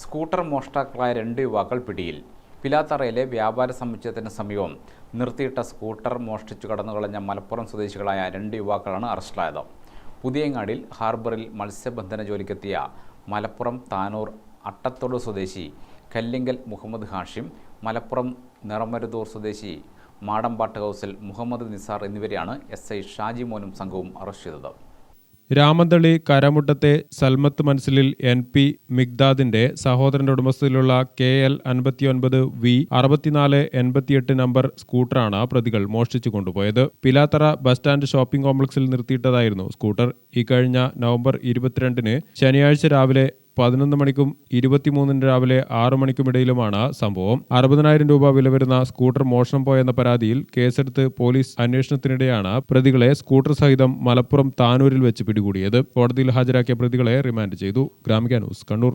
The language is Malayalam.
സ്കൂട്ടർ മോഷ്ടാക്കളായ രണ്ട് യുവാക്കൾ പിടിയിൽ. പിലാത്തറയിലെ വ്യാപാര സമുച്ചയത്തിന് സമീപം നിർത്തിയിട്ട സ്കൂട്ടർ മോഷ്ടിച്ചു കടന്നുകളഞ്ഞ മലപ്പുറം സ്വദേശികളായ രണ്ട് യുവാക്കളാണ് അറസ്റ്റിലായത്. പുതിയങ്ങാടിൽ ഹാർബറിൽ മത്സ്യബന്ധന ജോലിക്കെത്തിയ മലപ്പുറം താനൂർ അട്ടത്തോട് സ്വദേശി കല്ലിങ്കൽ മുഹമ്മദ് ഹാഷിം മലപ്പുറം നിറമരുതൂർ സ്വദേശി മാടമ്പാട്ട് ഹൗസിൽ മുഹമ്മദ് നിസാർ എന്നിവരെയാണ് എസ് ഐ ഷാജി മോനും സംഘവും അറസ്റ്റ് ചെയ്തത്. രാമന്തളി കരമുട്ടത്തെ സൽമത്ത് മൻസിലിൽ എൻ പി മിഗ്ദാദിന്റെ സഹോദരന്റെ ഉടമസ്ഥയിലുള്ള കെ എൽ അൻപത്തിയൊൻപത് വി അറുപത്തിനാല് എൺപത്തിയെട്ട് നമ്പർ സ്കൂട്ടറാണ് പ്രതികൾ മോഷ്ടിച്ചു കൊണ്ടുപോയത്. പിലാത്തറ ബസ് സ്റ്റാൻഡ് ഷോപ്പിംഗ് കോംപ്ലക്സിൽ നിർത്തിയിട്ടതായിരുന്നു സ്കൂട്ടർ. ഇക്കഴിഞ്ഞ നവംബർ ഇരുപത്തിരണ്ടിന് ശനിയാഴ്ച രാവിലെ പതിനൊന്ന് മണിക്കും ഇരുപത്തിമൂന്നിന് രാവിലെ ആറു മണിക്കുമിടയിലുമാണ് സംഭവം. അറുപതിനായിരം രൂപ വില വരുന്ന സ്കൂട്ടർ മോഷണം പോയെന്ന പരാതിയിൽ കേസെടുത്ത് പോലീസ് അന്വേഷണത്തിനിടെയാണ് പ്രതികളെ സ്കൂട്ടർ സഹിതം മലപ്പുറം താനൂരിൽ വെച്ച് പിടികൂടിയത്. കോടതിയിൽ ഹാജരാക്കിയ പ്രതികളെ റിമാൻഡ് ചെയ്തു. ഗ്രാമിക ന്യൂസ് കണ്ണൂർ.